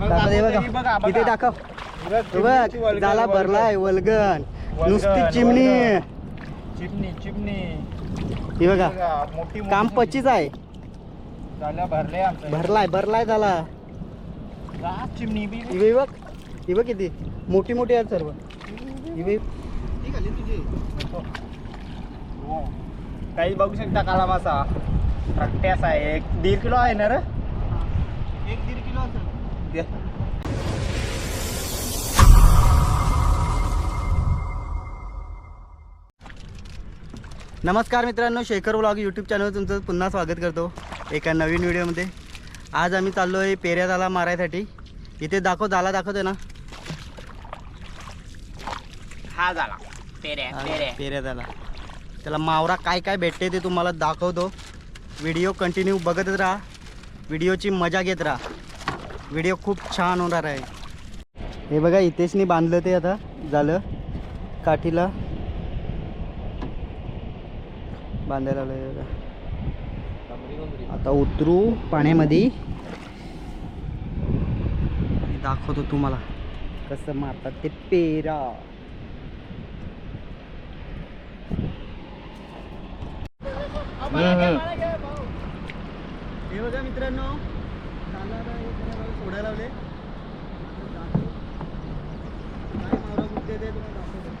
हे बघा. बघा, इथे. दाखव. बघ, झाला. भरलाय वलगन नुसती चिमणी. चिमणी चिमणी. हे बघा मोठी काम. पच्चीस आहे. भरलाय भरलाय झाला. चिमणी बी बघ. ही बघ किती. मोठी मोठी आहेत सर्व. ही. काही बघू शकता काला मासा. आहे. एक दीड किलो आहे ना रे? असेल दे. नमस्कार मित्रांनो शेखर ब्लॉग यूट्यूब चॅनल तुमचं पुन्हा स्वागत करतो एका नवीन व्हिडिओमध्ये आज आम्ही चाललो आहे पेऱ्या दाला मारायसाठी. इथे दाखव दाला दाखवते ना? हा झाला पेऱ्या पेऱ्या. त्याला मावरा काय काय भेटते ते तुम्हाला दाखवतो. व्हिडिओ कंटिन्यू बघतच राहा. व्हिडिओची मजा घेत राहा. व्हिडिओ खूप छान होणार आहे. हे बघा इथेचनी बांधलं ते आता झालं. काठीला. बांधायला बघा. आता उतरू पाण्यामध्ये. दाखवतो तुम्हाला कसं मारतात ते पेरा. हे बघा मित्रांनो झालं सोडायला लावले दाखव. काय मावरा ते तुम्हाला दाखवतो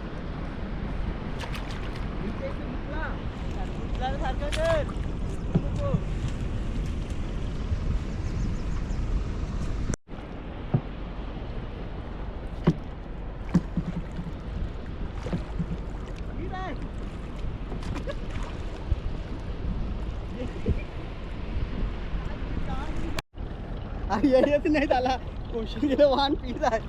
सारखं कर. नको. ही काय? अरे येत नाही त्याला. क्वेश्चन गेलं वाहन पीस आहे.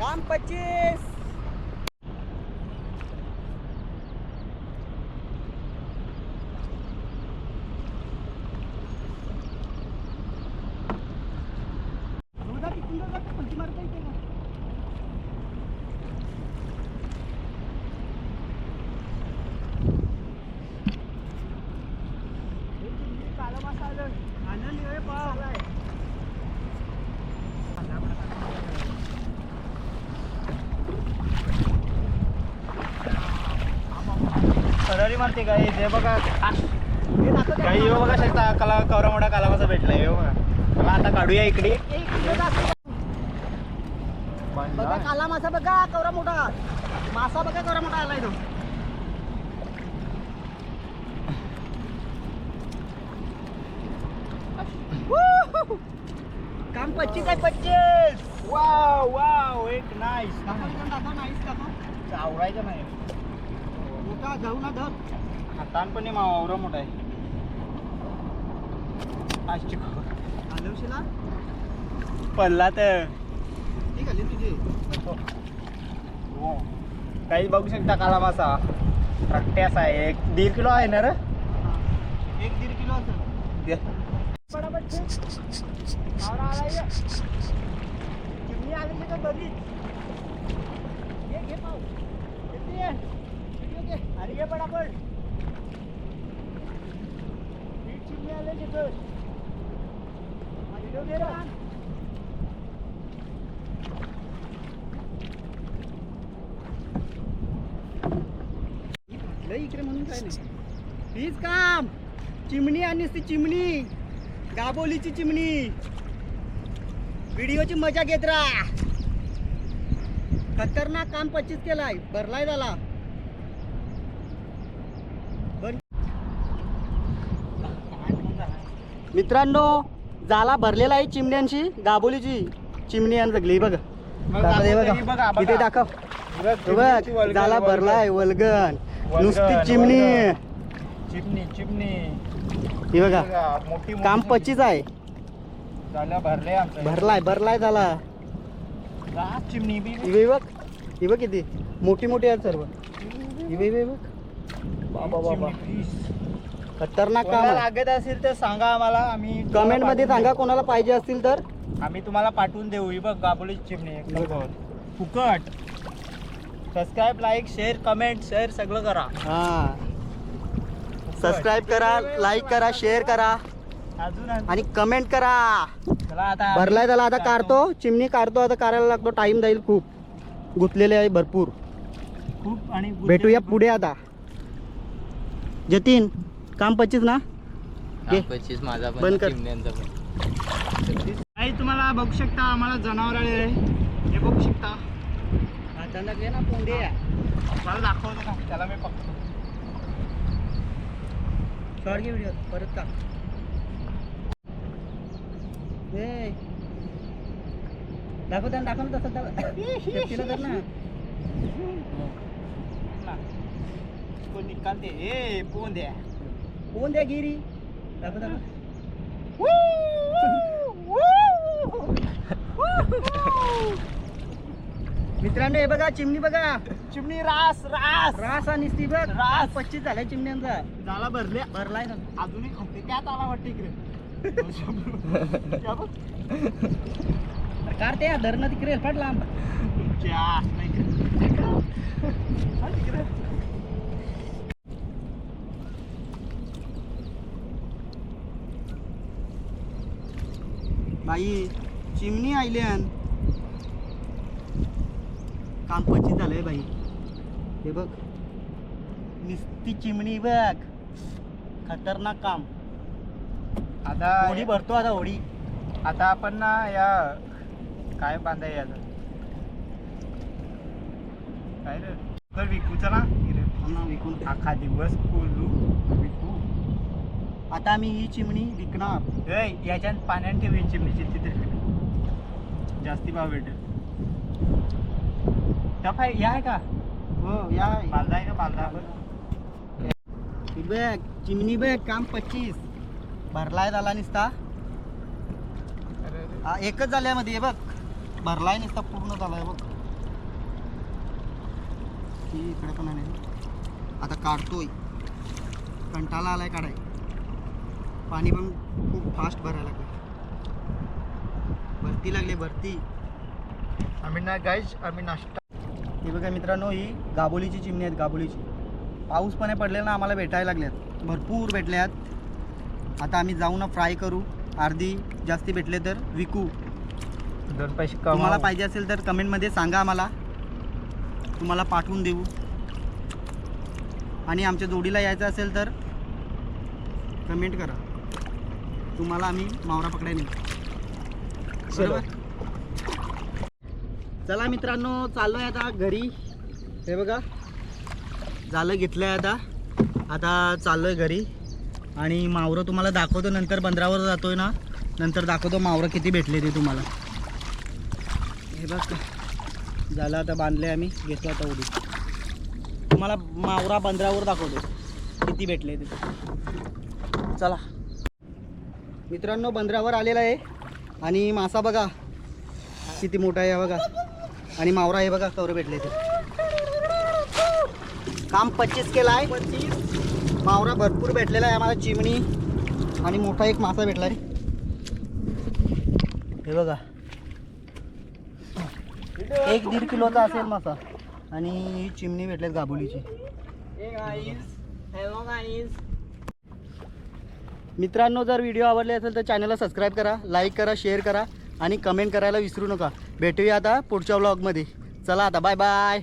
काम पच्चीस. सरळी मारते काय हे बघा काही हे बघा शकता कला कवरा मोठा काला मासा भेटलाय हे बघा. आता काढूया इकडे. बघा काला मासा बघा कवरा मोठा. मासा बघा कवरा मोठा आलाय तो! काम पच्चीस आहे पच्चीस. वाव वाव एक नाईस मोठा आवडायचं नाही. जाऊ ना धर. हातान पण मावरा मोठा आहे. खबर. आलवशीला पडला तर. ठीक आहे तुझी. हो. काही बघू शकता काला मासा. रट्ट्यास आहे. एक दीड किलो आहे ना रे? एक दीड किलो असेल. आलेली का बरीच ये घे पाव किती आहे? व्हिडिओ घे. अरे ये पटापट ही चिमणी तिथं. व्हिडिओ लय इकडे म्हणून काय नाही. हीच काम. चिमणी आणि ती चिमणी. गाबोलीची चिमणी. व्हिडिओची मजा घेत राहा. खतरनाक काम पच्चीस केलाय. भरलाय झाला मित्रांनो जाला भरलेला आहे चिमण्यांची गाबोलीची चिमणी आणि जगली बघा. बघा इथे. दाखव. बघ, जाला वल्गन. भरलाय वलगन नुसती चिमणी. चिमणी चिमणी. ही बघा. काम. पच्चीस आहे. भरले भरलाय भरलाय झाला चिमणी ही बघ. ही बघ. किती. मोठी मोठी आहेत सर्व. ही बघ. बघ. बाबा बाबा. खतरनाक काम कोणाला आहे. लागत असेल तर सांगा आम्हाला. आम्ही कमेंटमध्ये सांगा. कोणाला पाहिजे असतील तर. आम्ही तुम्हाला पाठवून देऊ. ही बघ गाबोली चिमणी एकदम. फुकट. Subscribe like share comment share सगळं करा. हा. सबस्क्राईब करा लाईक करा शेअर करा. अजून आणि कमेंट करा. चला आता भरलाय त्याला आता काढतो. चिमणी काढतो आता काढायला लागतो. टाइम जाईल खूप. गुंतलेले आहे भरपूर. खूप आणि भेटूया पुढे आता. जतीन. काम पच्चीस ना. पच्चीस माझा पण बंद कर. काही तुम्हाला बघू शकता आम्हाला जनावर आले हे बघू शकता. ना पुढे मला दाखवतो ना त्याला मी पकडतो शॉर्ट घे व्हिडिओ परत का ए. दाखव त्यांना दाखव ना तसं दाखव. शेपटीला कर ना. कोण निकालते? ए पोन द्या कोण द्या गिरी मित्रांनो हे बघा चिमणी बघा. चिमणी रास रास. रास आणि ती बघ रास. पच्चीस झालाय चिमण्यांचा झाला भरले भरलाय ना. अजूनही खाते त्यात आला वाटते इकडे. त्या. काढते या धरणं तिकडे. फाट लांब तुमच्या नाही का? हा, तिकडे. बाई चिमणी आयल्यान. काम पच्चीस झालंय बाई. हे बघ. नुसती चिमणी बघ. खतरनाक काम. आता होडी भरतो आता होडी. आता आपण ना या काय बांधाय याचं काय रे? तर विकू चला विकून अख्खा दिवस कोलू विकू आता आम्ही ही चिमणी विकणार. याच्यात पाण्यात ठेवी चिमणीची तिथे जास्ती भाव भेटेल. टफ आहे या आहे का? हो या बालदा आहे का? बालदा ही बघ चिमणी बघ काम पच्चीस. भरलाय झाला निसता. हा, एकच झालायमध्ये हे बघ. भरलाय निसता पूर्ण झालाय बघ. ही इकडे पण आहे. आता काढतोय. कंटाळा आलाय काढाय. पाणी पण खूप फास्ट भरायला लागलं. भरती लागली भरती. आम्ही ना गाईज आम्ही नाश्ता हे बघा मित्रांनो ही गाबोलीची चिमणी आहेत गाबोलीची. पाऊस पण पडलेला ना आम्हाला भेटायला लागल्यात. भरपूर भेटल्यात. आता आम्ही जाऊ ना फ्राय करू. अर्धी जास्ती भेटले तर विकू. दोन पैसे तुम्हाला पाहिजे असेल तर कमेंटमध्ये सांगा आम्हाला. तुम्हाला पाठवून देऊ. आणि आमच्या जोडीला यायचं असेल तर कमेंट करा. तुम्हाला आम्ही मावरा पकडायला नेऊ. बरोबर? चला. मित्रांनो चाललो आहे आता घरी. हे बघा. झालं घेतलं आहे आता. आता चाललो आहे घरी. आणि मावरं तुम्हाला दाखवतो नंतर बंदरावर जातोय ना. नंतर दाखवतो मावरं किती भेटले ते तुम्हाला. हे बघ. झालं आता बांधले आम्ही. घेतो आता उडी. तुम्हाला मावरा बंदरावर दाखवतो. किती भेटले ते. चला. मित्रांनो बंदरावर आलेला आहे. आणि मासा बघा किती मोठा आहे बघा. आणि मावरा आहे बघा कवर भेटले ते काम पच्चीस केलं आहे. मावरा भरपूर भेटलेला आहे आम्हाला चिमणी. आणि मोठा एक मासा भेटला रे हे बघा. एक दीड किलोचा असेल मासा. आणि ही चिमणी भेटल्यात गाबोलीची. मित्रांनो जर व्हिडिओ आवडले असेल तर चॅनलला सबस्क्राईब करा लाईक करा शेअर करा आणि कमेंट करायला विसरू नका. भेटूया आता पुढच्या व्लॉगमध्ये चला आता बाय बाय